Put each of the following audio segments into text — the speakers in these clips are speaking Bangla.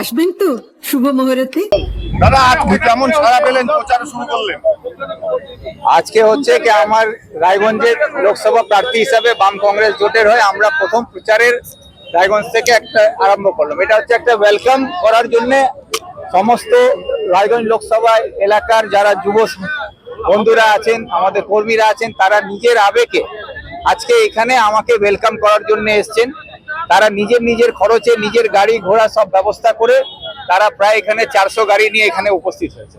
আসবেন তো? শুভ মুহূর্তে। দাদা আজকে কেমন সারা পেলেন? প্রচার শুরু করলেন। আজকে হচ্ছে কি আমার রায়গঞ্জের লোকসভা প্রার্থী হিসাবে বাম কংগ্রেস জোটের হয়ে আমরা প্রথম প্রচারের রায়গঞ্জ থেকে একটা আরম্ভ করলাম। এটা হচ্ছে একটা ওয়েলকাম করার জন্য সমস্ত রায়গঞ্জ লোকসভা এলাকার যারা যুব বন্ধুরা আছেন আমাদের কর্মীরা আছেন তারা নিজের আবেগে আজকে এখানে আমাকে ওয়েলকাম করার জন্য এসছেন। তারা নিজের নিজের খরচে নিজের গাড়ি ঘোড়া সব ব্যবস্থা করে তারা প্রায় এখানে চারশো গাড়ি নিয়ে এখানে উপস্থিত হয়েছে।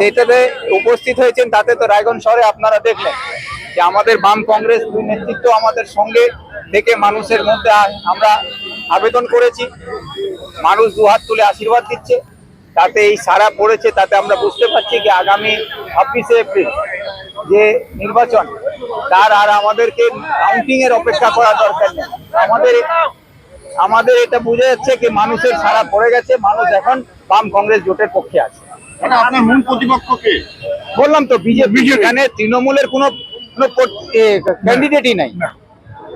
সেইটাতে উপস্থিত হয়েছেন, তাতে তো রায়গঞ্জ শহরে আপনারা দেখলেন যে আমাদের বাম কংগ্রেস দুই নেতৃত্ব আমাদের সঙ্গে থেকে মানুষের মধ্যে আমরা আবেদন করেছি। মানুষ দুহাত তুলে আশীর্বাদ দিচ্ছে। তাতে এই সারা পড়েছে, তাতে আমরা বুঝতে পারছি যে আগামী ছাব্বিশে এপ্রিল যে নির্বাচন, তার আর আমাদেরকে কাউন্টিংয়ের অপেক্ষা করা দরকার নেই। আমাদের আমাদের এটা বোঝা যাচ্ছে কি মানুষের সারা পড়ে গেছে মানুষ এখন বাম কংগ্রেস জোটের পক্ষে আছে। আপনার মূল প্রতিপক্ষকে বললাম তো বিজেপি। এখানে তৃণমূলের কোনো ক্যান্ডিডেটই নাই।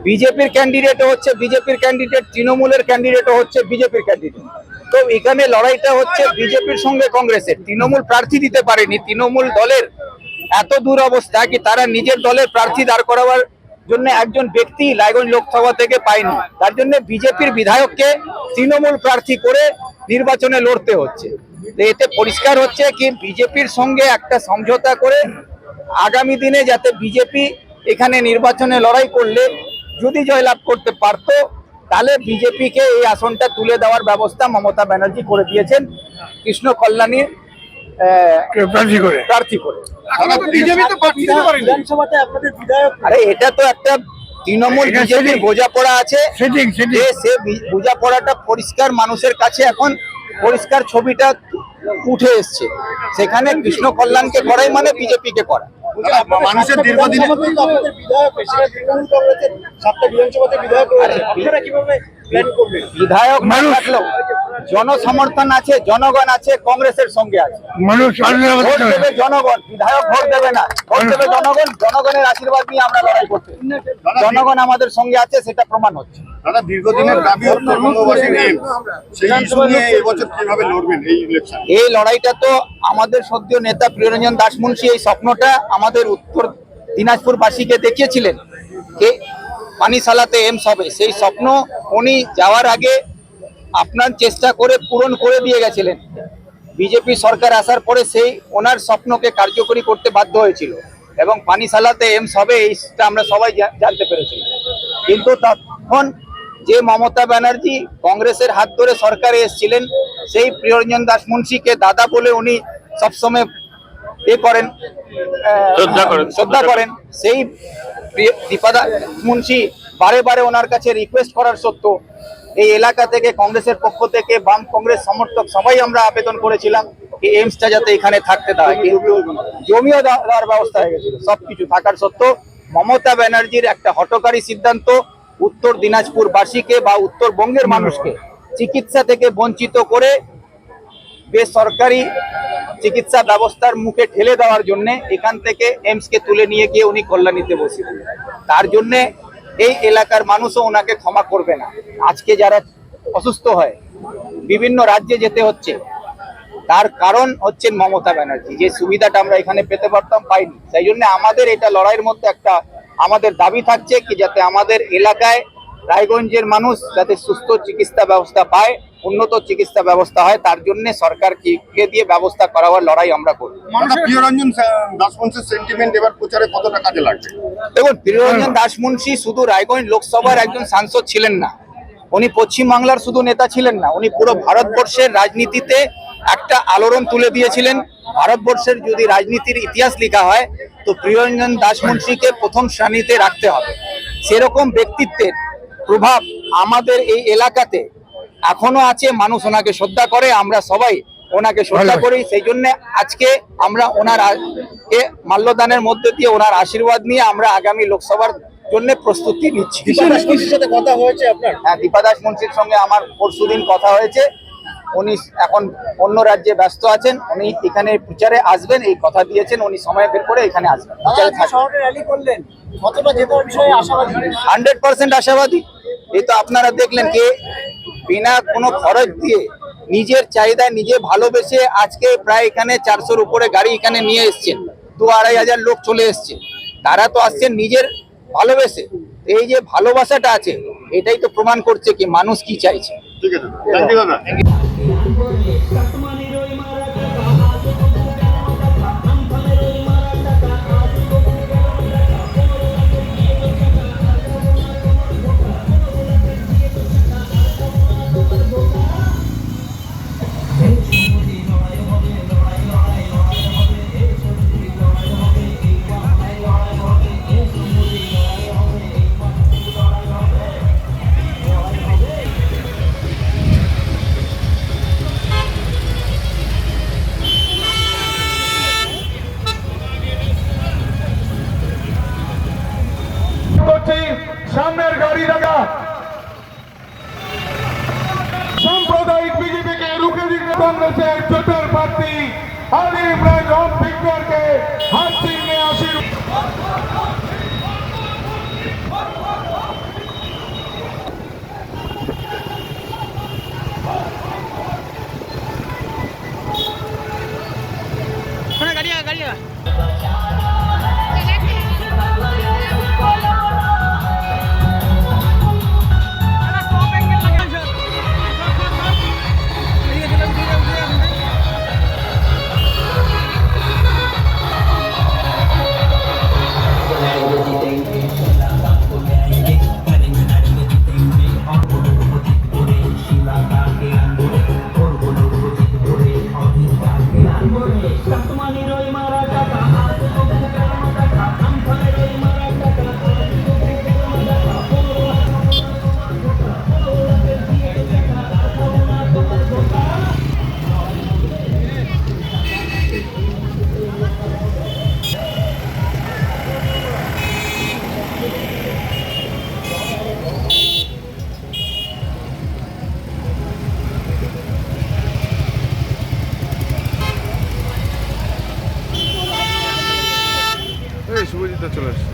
বিজেপির ক্যান্ডিডেট হচ্ছে বিজেপির ক্যান্ডিডেট তৃণমূলের ক্যান্ডিডেট হচ্ছে বিজেপির ক্যান্ডিডেট তো এখানে লড়াইটা হচ্ছে বিজেপির সঙ্গে কংগ্রেসের। তৃণমূল প্রার্থী দিতে পারেনি। তৃণমূল দলের এত দূর অবস্থা কি তারা নিজের দলের প্রার্থী দাঁড় করাবার জন্য একজন ব্যক্তি রায়গঞ্জ লোকসভা থেকে পায়নি। তার জন্য বিজেপির বিধায়ককে তৃণমূল প্রার্থী করে নির্বাচনে লড়তে হচ্ছে। এতে পরিষ্কার হচ্ছে কি বিজেপির সঙ্গে একটা সমঝোতা করে আগামী দিনে যাতে বিজেপি এখানে নির্বাচনে লড়াই করলে যদি জয়লাভ করতে পারত, তাহলে বিজেপিকে এই আসনটা তুলে দেওয়ার ব্যবস্থা মমতা ব্যানার্জি করে দিয়েছেন। কৃষ্ণ কল্যাণীর প্রার্থী করে। প্রার্থী করে। পারেনি। আরে এটা তো একটা তৃণমূল বিজেপির। বোঝাপড়া আছে। সে বোঝাপড়াটা পরিষ্কার মানুষের কাছে এখন পরিষ্কার ছবিটা উঠে এসছে। সেখানে কৃষ্ণ কল্যাণকে করাই মানে বিজেপিকে করা। মানুষের দীর্ঘদিনের বিধায়ক থাকলেও জনসমর্থন আছে জনগণ আছে কংগ্রেসের সঙ্গে আছে। মানুষ ভোট দেবে জনগণ বিধায়ক ভোট দেবে না। ভোট দেবে জনগণ জনগণের আশীর্বাদ নিয়ে আমরা লড়াই করতে জনগণ আমাদের সঙ্গে আছে সেটা প্রমাণ হচ্ছে। দাদা দীর্ঘদিনের দাবি উত্তরবঙ্গবাসীর এম সেই ইস্যু নিয়ে এবছর কীভাবে লড়বেন এই লড়াইটা তো আমাদের সদ্য নেতা প্রিয়রঞ্জন দাসমুন্সী এই স্বপ্নটা আমাদের উত্তর দিনাজপুরবাসীকে দেখিয়েছিলেন। কে? পানিশালাতে এমস হবে। সেই স্বপ্ন উনি যাওয়ার আগে আপনার চেষ্টা করে পূরণ করে দিয়ে গেছিলেন। বিজেপি সরকার আসার পরে সেই ওনার স্বপ্নকে কার্যকরী করতে বাধ্য হয়েছিল এবং পানিশালাতে এমস হবে এইটা আমরা সবাই জানতে পেরেছি। কিন্তু তখন যে মমতা ব্যানার্জি কংগ্রেসের হাত ধরে সরকারে এসেছিলেন সেই প্রিয়রঞ্জন দাস মুন্সিকে দাদা বলে উনি সবসময় এ করেন শ্রদ্ধা করেন। শ্রদ্ধা করেন। সেই প্রিয়- দীপাদা মুন্সি বারে বারে ওনার কাছে রিকোয়েস্ট করার সত্ত্বেও এই এলাকা থেকে কংগ্রেসের পক্ষ থেকে বাম কংগ্রেস সমর্থক সবাই আমরা আবেদন করেছিলাম এইমসটা যাতে এখানে থাকতে। কিন্তু জমিও দেওয়ার ব্যবস্থা হয়ে গেছিল, সবকিছু থাকার সত্ত্বেও মমতা ব্যানার্জির একটা হটকারী সিদ্ধান্ত উত্তর দিনাজপুর বাসীকে বা উত্তরবঙ্গের মানুষকে চিকিৎসা থেকে বঞ্চিত করে বেসরকারি চিকিৎসা ব্যবস্থার মুখে ঠেলে দেওয়ার জন্য এখান থেকে এমসকে তুলে নিয়ে গিয়ে উনি কল্যাণীতে বসিয়ে দিলেন। তার জন্য এই এলাকার মানুষও ওনাকে ক্ষমা করবে না। আজকে যারা অসুস্থ হয়, বিভিন্ন রাজ্যে যেতে হচ্ছে, তার কারণ হচ্ছে মমতা ব্যানার্জি। যে সুবিধাটা আমরা এখানে পেতে পারতাম, পাইনি। সেই জন্য আমাদের এটা লড়াইয়ের মধ্যে একটা আমাদের দাবি থাকছে কি, যাতে আমাদের এলাকায় রায়গঞ্জের মানুষ যাতে সুস্থ চিকিৎসা ব্যবস্থা পায় উন্নত চিকিৎসা ব্যবস্থা হয় তার জন্য সরকারকে দিয়ে ব্যবস্থা করাবার লড়াই আমরা করব দাদা প্রিয়রঞ্জন দাসমঞ্চের সেন্টিমেন্ট এবার প্রচারে কতটা কাজে লাগবে? দেখুন প্রিয়রঞ্জন দাসমুন্সি শুধু রায়গঞ্জ লোকসভার একজন সাংসদ ছিলেন না। উনি পশ্চিমবাংলার শুধু নেতা ছিলেন না উনি পুরো ভারতবর্ষের রাজনীতিতে একটা আলোড়ন তুলে দিয়েছিলেন। ভারতবর্ষের যদি রাজনীতির ইতিহাস লেখা হয় তো প্রিয়রঞ্জন দাসমুন্সিকে প্রথম শ্রেণীতে রাখতে হবে। সেরকম ব্যক্তিত্বের প্রভাব আমাদের এই এলাকাতে এখনও আছে মানুষ ওনাকে শ্রদ্ধা করে আমরা সবাই ওনাকে শ্রদ্ধা করি। সেই জন্য আজকে আমরা ওনার মাল্যদানের মধ্যে দিয়ে ওনার আশীর্বাদ নিয়ে আমরা আগামী লোকসভার জন্য প্রস্তুতি নিচ্ছি। হ্যাঁ দীপাদাস মুন্সির সঙ্গে আমার পরশুদিন কথা হয়েছে। উনি এখন অন্য রাজ্যে ব্যস্ত আছেন উনি এখানে প্রচারে আসবেন এই কথা দিয়েছেন উনি সময় বের করে এখানে আসবেন। হান্ড্রেড পার্সেন্ট আশাবাদী। এই তো আপনারা দেখলেন কে বিনা কোনো খরচ দিয়ে নিজের চাহিদা নিজে ভালোবেসে আজকে প্রায় এখানে চারশোর উপরে গাড়ি এখানে নিয়ে এসছেন। দু আড়াই হাজার লোক চলে এসছে। তারা তো আসছেন নিজের ভালোবেসে। এই যে ভালোবাসাটা আছে এটাই তো প্রমাণ করছে কি মানুষ কি চাইছে। ঠিক আছে कांग्रेस के चतुर्पति अली इब्राहिम फिकर के हाथी। To spatulas.